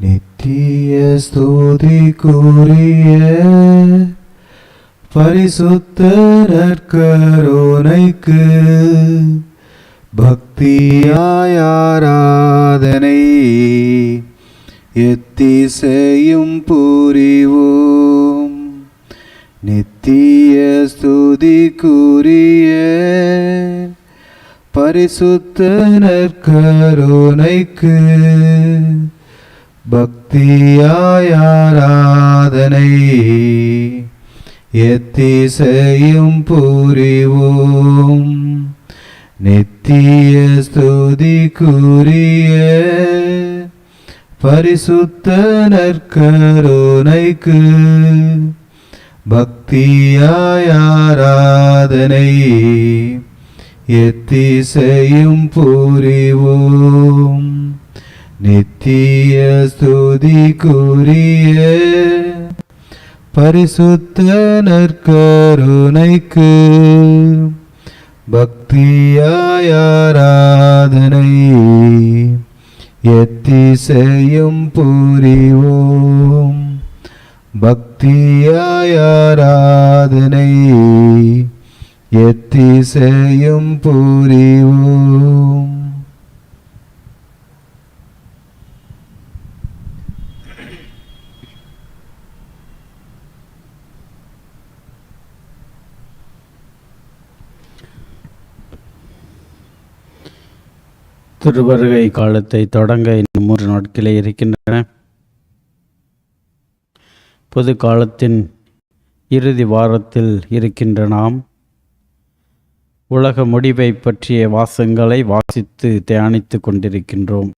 நித்திய ஸ்துதிக்குரிய பரிசுத்த நற்கரோனைக்கு பக்தியாயாராதனை எத்தி செய்யும் புரிவோம். நித்திய ஸ்துதிக்குரிய பரிசுத்த நற்கருணைக்கு பக்தியாய் ஆராதனை எத்திசையும் புரிவோம். நித்திய ஸ்துதிக்குரிய பரிசுத்த நற்கருணைக்கு பக்தியாயாராதனை எத்திசையும் புரிவோம். நித்திய ஸ்துதிக்குரிய பரிசுத்த நற்கருணைக்கு பக்தியாயாராதனை எத்திசையும் புரிவோம். பக்தியாயாராதனை எத்திசையும் புரிவோம். திருவருகை காலத்தை தொடங்க இன்னும் மூன்று நாட்களே இருக்கின்றன. பொது காலத்தின் இறுதி வாரத்தில் இருக்கின்ற நாம் உலக முடிவை பற்றிய வாசங்களை வாசித்து தியானித்து கொண்டிருக்கின்றோம்.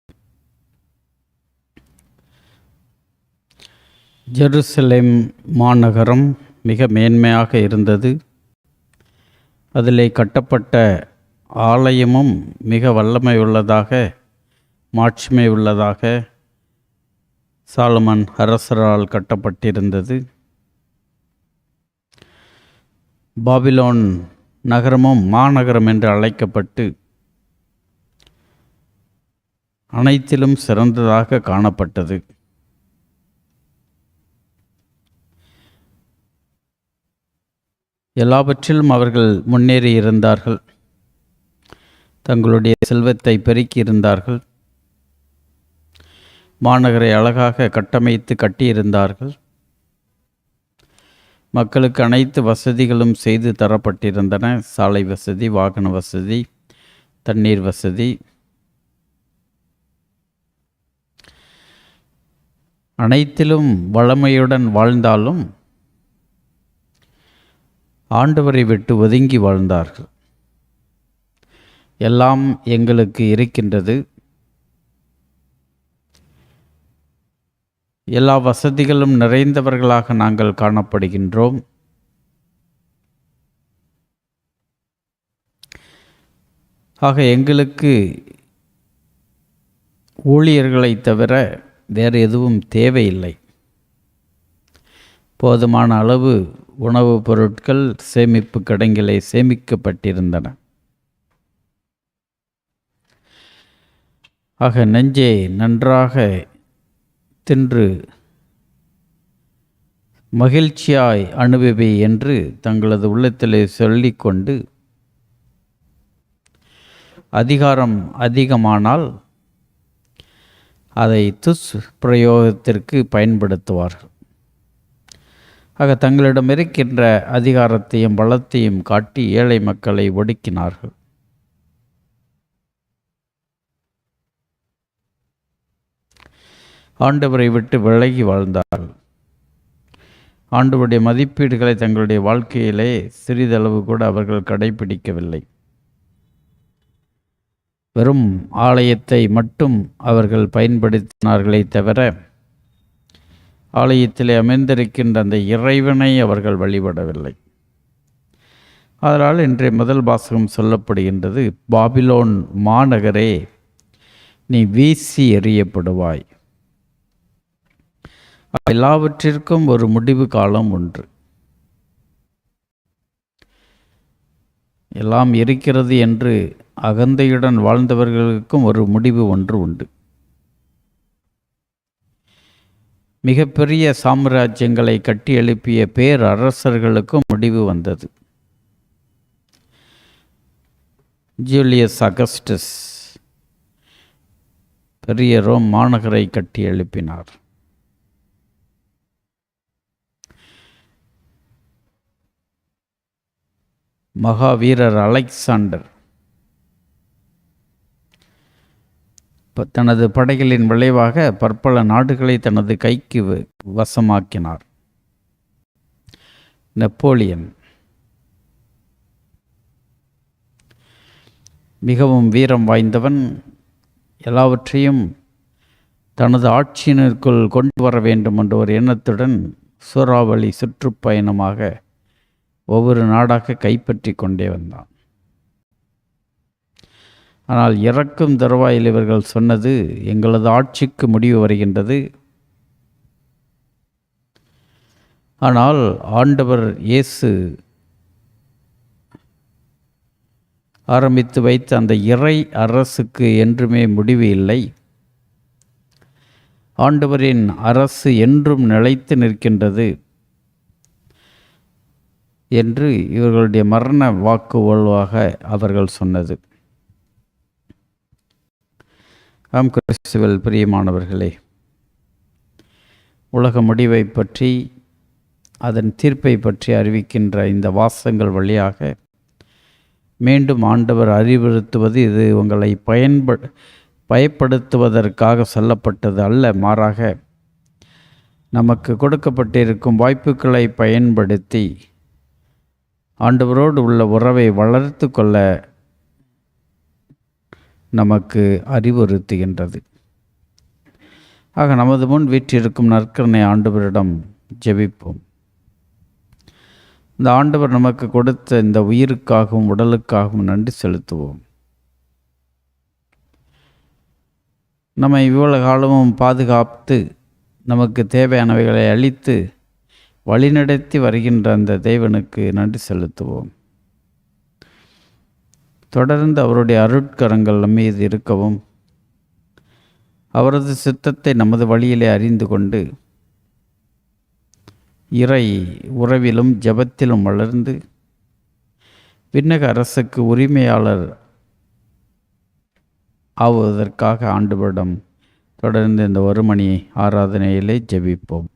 ஜெருசலேம் மாநகரம் மிக மேன்மையாக இருந்தது. அதிலே கட்டப்பட்ட ஆலயமும் மிக வல்லமை உள்ளதாக மாட்சிமை உள்ளதாக சாலமன் அரசரால் கட்டப்பட்டிருந்தது. பாபிலோன் நகரமும் மாநகரம் என்று அழைக்கப்பட்டு அனைத்திலும் சிறந்ததாக காணப்பட்டது. எல்லாவற்றிலும் அவர்கள் முன்னேறி இருந்தார்கள் தங்களுடைய செல்வத்தை பெருக்கி இருந்தார்கள் மாநகரை அழகாக கட்டமைத்து கட்டியிருந்தார்கள். மக்களுக்கு அனைத்து வசதிகளும் செய்து தரப்பட்டிருந்தன. சாலை வசதி வாகன வசதி தண்ணீர் வசதி. அனைத்திலும் வளமையுடன் வாழ்ந்தாலும் ஆண்டவரை விட்டு ஒதுங்கி வாழ்ந்தார்கள். எல்லாம் எங்களுக்கு இருக்கின்றது. எல்லா வசதிகளும் நிறைந்தவர்களாக நாங்கள் காணப்படுகின்றோம். ஆக எங்களுக்கு ஊழியர்களை தவிர வேறு எதுவும் தேவையில்லை. போதுமான அளவு உணவுப் பொருட்கள் சேமிப்பு கிடங்கிலே சேமிக்கப்பட்டிருந்தன. ஆக நெஞ்சே நன்றாக தின்று மகிழ்ச்சியாய் அனுபவி என்று தங்களது உள்ளத்திலே சொல்லிக்கொண்டு அதிகாரம் அதிகமானால் அதை துஸ் பிரயோகத்திற்கு பயன்படுத்துவார்கள் ஆக தங்களிடம் இருக்கின்ற அதிகாரத்தையும் பலத்தையும் காட்டி ஏழை மக்களை ஒடுக்கினார்கள். ஆண்டவரை விட்டு விலகி வாழ்ந்தார்கள் ஆண்டவருடைய மதிப்பீடுகளை தங்களுடைய வாழ்க்கையிலே சிறிதளவு கூட அவர்கள் கடைபிடிக்கவில்லை. வெறும் ஆலயத்தை மட்டும் அவர்கள் பயன்படுத்தினார்களே தவிர ஆலயத்திலே அமைந்திருக்கின்ற அந்த இறைவனை அவர்கள் வழிபடவில்லை. அதனால் இன்றைய முதல் வாசகம் சொல்லப்படுகின்றது பாபிலோன் மாநகரே நீ வீசி எறியப்படுவாய். எல்லாவற்றிற்கும் ஒரு முடிவு காலம் உண்டு எல்லாம் இருக்கிறது என்று அகந்தையுடன் வாழ்ந்தவர்களுக்கும் ஒரு முடிவு ஒன்று உண்டு. மிகப்பெரிய சாம்ராஜ்யங்களை கட்டி எழுப்பிய பேரரசர்களுக்கும் முடிவு வந்தது. ஜூலியஸ் அகஸ்டஸ் பெரிய ரோம் மாநகரை கட்டி எழுப்பினார். மகாவீரர் அலெக்சாண்டர். தனது படைகளின் விளைவாக பற்பல நாடுகளை தனது கைக்கு வ- வசமாக்கினார். நெப்போலியன். மிகவும் வீரம் வாய்ந்தவன். எல்லாவற்றையும் தனது ஆட்சியினருக்குள் கொண்டு வர வேண்டும் என்ற ஒரு எண்ணத்துடன் சூறாவளி சுற்றுப்பயணமாக ஒவ்வொரு நாடாக கைப்பற்றி கொண்டே வந்தான். ஆனால் இறக்கும் தருவாயில் இவர்கள் சொன்னது எங்களது ஆட்சிக்கு முடிவு வருகின்றது. ஆனால் ஆண்டவர் இயேசு ஆரம்பித்து வைத்த அந்த இறை அரசுக்கு என்றுமே முடிவு இல்லை. ஆண்டவரின் அரசு என்றும் நிலைத்து நிற்கின்றது. என்று இவர்களுடைய மரண வாக்குவல்வாக அவர்கள் சொன்னது. ஆம் கிறிஸ்துவல் பிரியமானவர்களே உலக முடிவை பற்றி அதன் தீர்ப்பை பற்றி அறிவிக்கின்ற இந்த வாசங்கள் வழியாக மீண்டும் ஆண்டவர் அறிவுறுத்துவது இது உங்களை பயன்ப பயப்படுத்துவதற்காக சொல்லப்பட்டது அல்ல. மாறாக நமக்கு கொடுக்கப்பட்டிருக்கும் வாய்ப்புகளை பயன்படுத்தி ஆண்டவரோடு உள்ள உறவை வளர்த்து கொள்ள நமக்கு அறிவுறுத்துகின்றது. ஆக நமது முன் வீற்றிருக்கும் நற்கரணை ஆண்டவரிடம் ஜெபிப்போம். இந்த ஆண்டவர் நமக்கு கொடுத்த இந்த உயிருக்காகவும் உடலுக்காகவும் நன்றி செலுத்துவோம். நம்மை இவ்வளவு காலமும் பாதுகாத்து நமக்கு தேவையானவைகளை அளித்து வழிநடத்தி வருகின்ற அந்த தேவனுக்கு நன்றி செலுத்துவோம். தொடர்ந்து அவருடைய அருட்கரங்கள் மீது இருக்கவும் அவரது சித்தத்தை நமது வழியிலே அறிந்து கொண்டு இறை உறவிலும் ஜெபத்திலும் வளர்ந்து விண்ணக அரசுக்கு உரிமையாளர் ஆவதற்காக ஆண்டுபடம் தொடர்ந்து இந்த ஒரு மணி ஆராதனையிலே ஜெபிப்போம்.